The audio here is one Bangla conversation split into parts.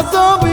শুনেন আজব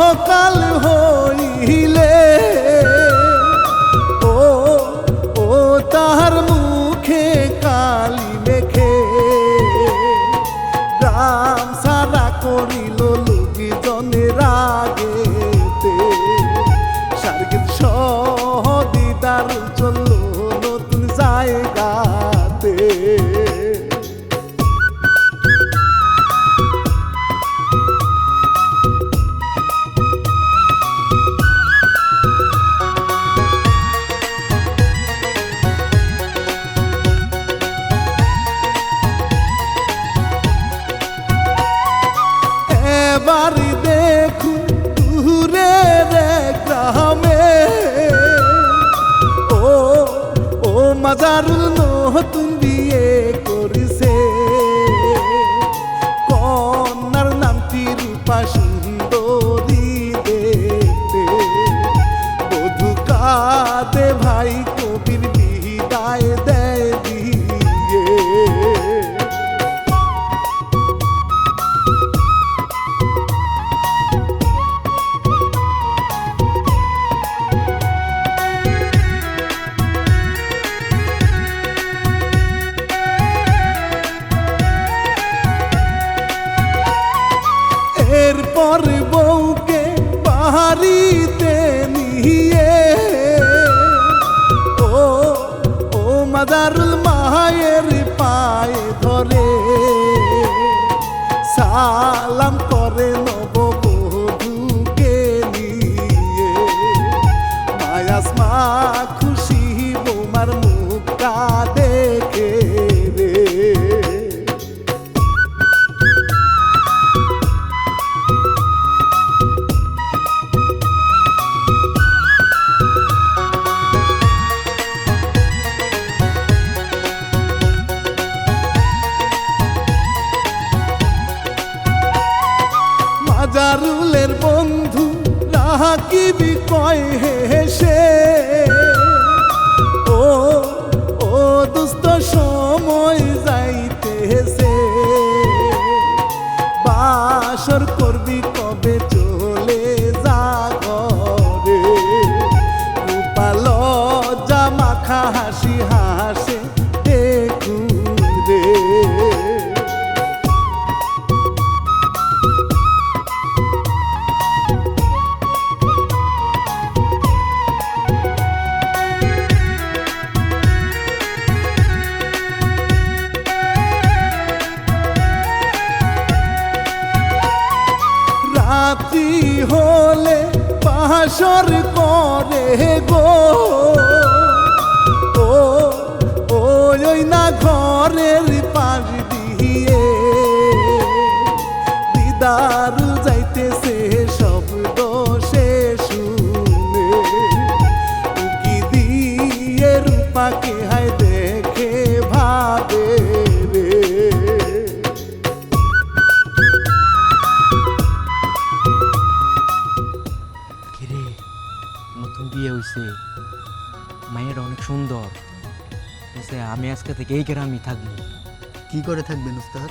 সকাল হইলে করে গো নতুন বিয়ে হইছে। মায়েরা অনেক সুন্দর। বলছে আমি আজকে থেকে এই গ্রামে থাকব। কি করে থাকবেন উস্তাদ?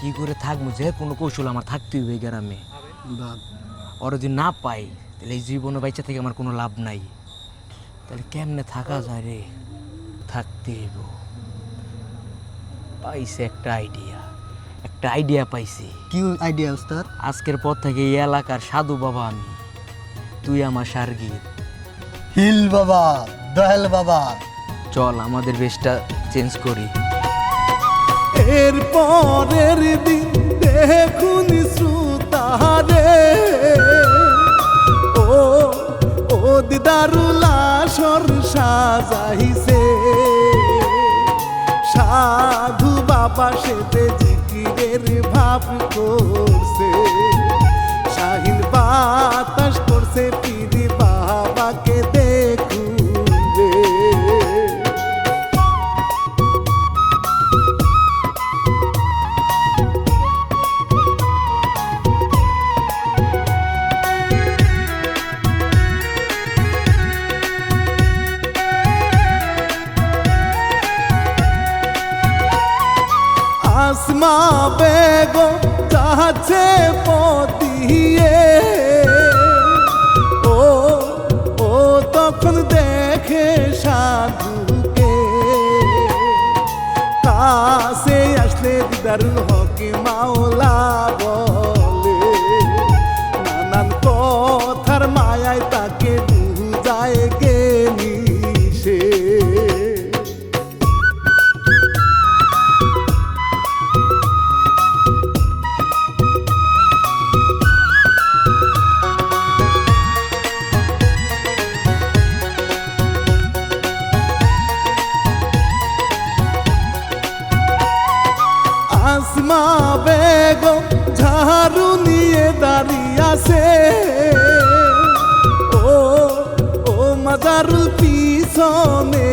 কি করে থাকব? যে কোনো কৌশল আমার থাকতে হবে এই গ্রামে। বাপ ওর যদি না পাই তাহলে এই জীবনে বাইচা থেকে আমার কোনো লাভ নাই। তাহলে কেমনে থাকা যায় রে? থাকতে হইব। পাইছে একটা আইডিয়া একটা আইডিয়া পাইছি। কি আইডিয়া উস্তাদ? আজকের পর থেকে এই এলাকার সাধু বাবা আমি। তুই আমার সার্গিত হিল বাবা দয়াল বাবা। চল আমাদের বেশটা চেঞ্জ করি। এর পরের দিন দেখুন শ্রুতারে ও ও দিদারুল আসর সাজাইছে। সাধু বাবা সেতে জিকিরের ভাব করছে। শাহিন বাতাস করছে পিরি বাবাকে দেখুন রে আসমা বেগম যাচ্ছে পতিয়ে দেখে সাধুকে। কাছে আসলে দিদারুল হকে মাওলা বলে নানান কথার মায়ায় তাকে ঝাড়ু নিয়ে দাঁড়িয়ে আছে। ও ও মাজারুল পিছনে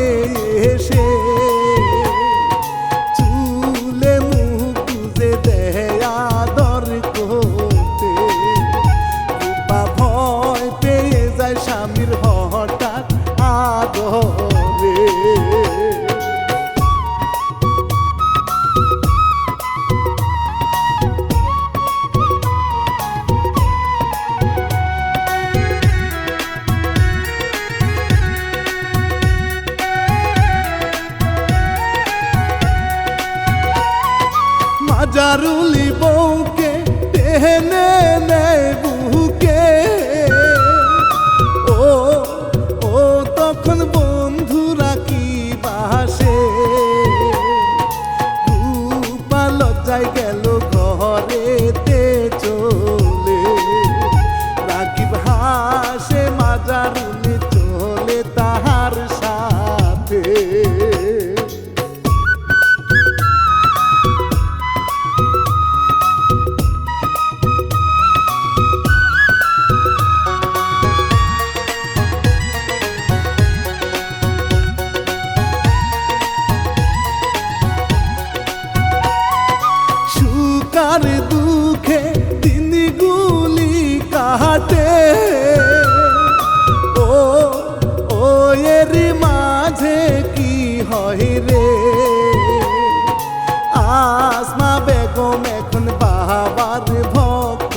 আগম এখন বাবার ভক্ত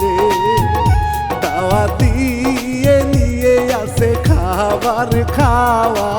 রে। দাওয়া দিয়ে নিয়ে আসে খাবার খাওয়া।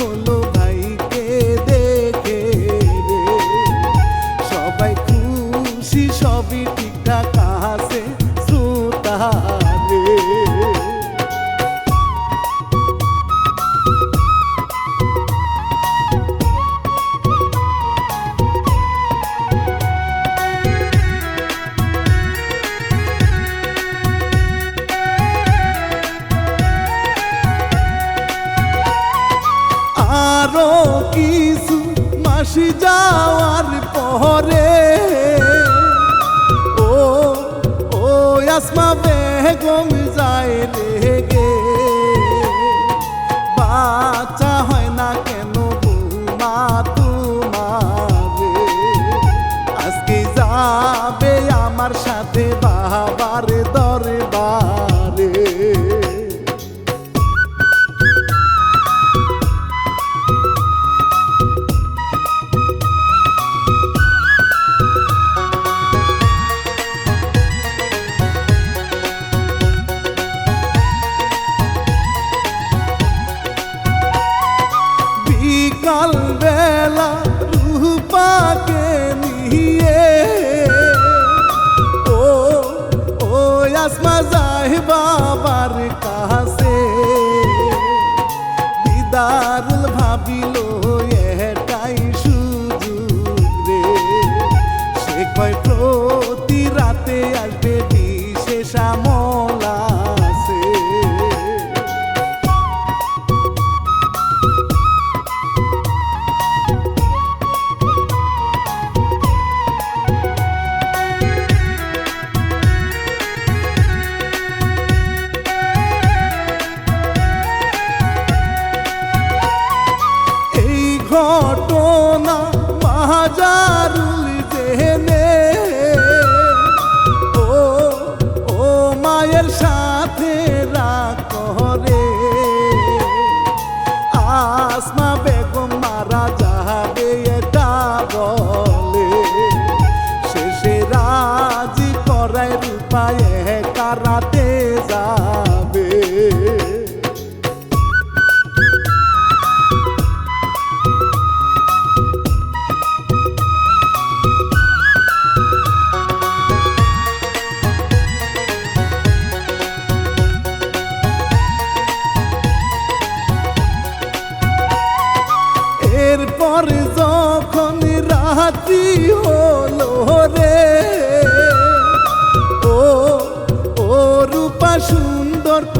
rolou.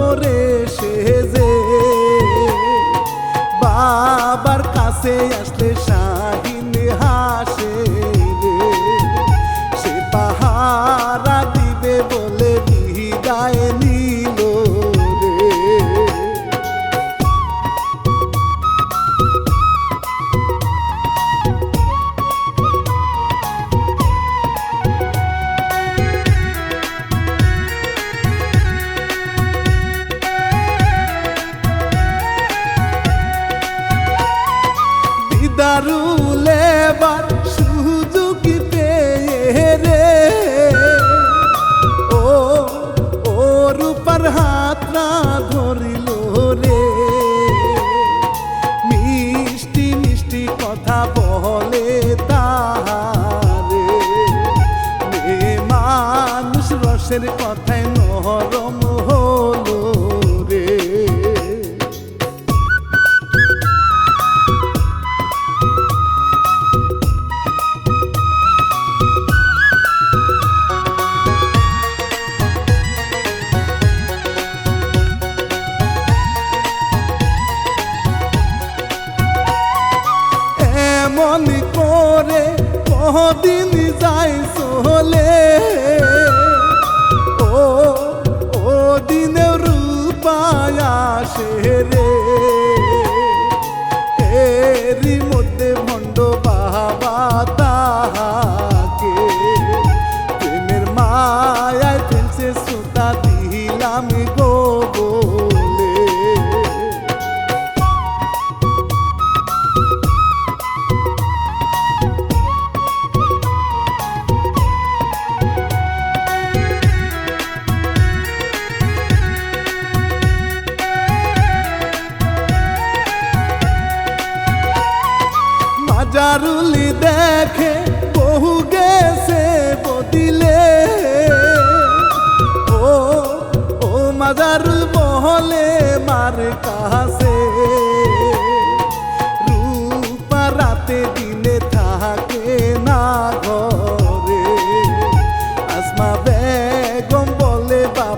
তোরে সেজে। বাবার কাছে আসলে সা মানুষ পথে নরম হলো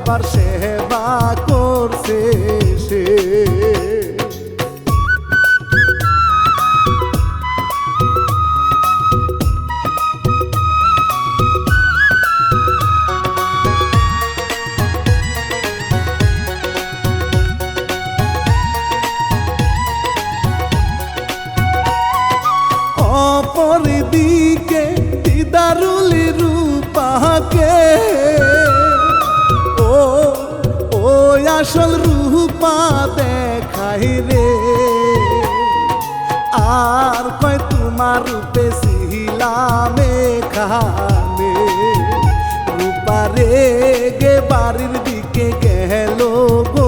বলে বাবার গো।